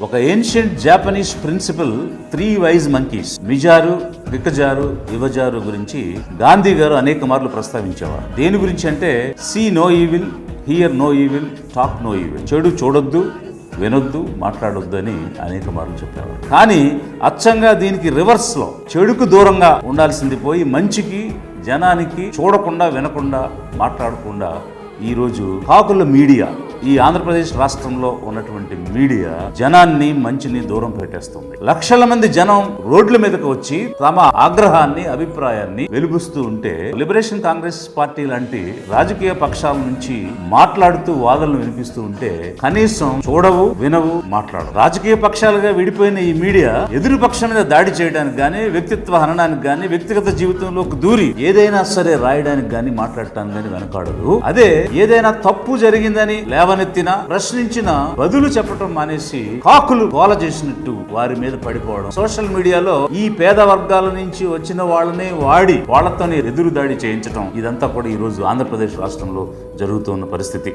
ఒక ancient Japanese principle three wise monkeys Mizaru Kikazaru Iwazaru గురించి గాంధీ గారు అనేక మార్లు ప్రస్తావించేవారు. దేని గురించి అంటే see no evil hear no evil talk no evil చెడు చూడొద్దు వినొద్దు మాట్లాడొద్దు అని అనేక మార్లు చెప్పేవారు. కానీ అచ్చంగా దీనికి రివర్స్లో చెడుకు దూరంగా ఉండాల్సింది పోయి మంచికి జనానికి చూడకుండా వినకుండా మాట్లాడకుండా ఈరోజు కాకుల మీడియా ఈ ఆంధ్రప్రదేశ్ రాష్ట్రంలో ఉన్నటువంటి మీడియా జనాన్ని మంచిని దూరం పెట్టేస్తుంది. లక్షల మంది జనం రోడ్ల మీదకు వచ్చి తమ ఆగ్రహాన్ని అభిప్రాయాన్ని వెలుగుస్తూ ఉంటే లిబరేషన్ కాంగ్రెస్ పార్టీ లాంటి రాజకీయ పక్షాల నుంచి మాట్లాడుతూ వాదనలు వినిపిస్తూ ఉంటే కనీసం చూడవు వినవు మాట్లాడవు. రాజకీయ పక్షాలుగా విడిపోయిన ఈ మీడియా ఎదురు పక్షం మీద దాడి చేయడానికి కానీ వ్యక్తిత్వ హననానికి కానీ వ్యక్తిగత జీవితంలోకి దూరి ఏదైనా సరే రాయడానికి కానీ మాట్లాడటానికి కానీ వెనకాడదు. అదే ఏదైనా తప్పు జరిగిందని లేవనెత్తిన ప్రశ్నించిన బదులు చెప్పటం మానేసి కాకులు గోల చేసినట్టు వారి మీద పడిపోవడం. సోషల్ మీడియాలో ఈ పేద వర్గాల నుంచి వచ్చిన వాళ్ళనే వాడి వాళ్ళతోనే ఎదురు దాడి చేయించడం ఇదంతా కూడా ఈ రోజు ఆంధ్రప్రదేశ్ రాష్ట్రంలో జరుగుతున్న పరిస్థితి.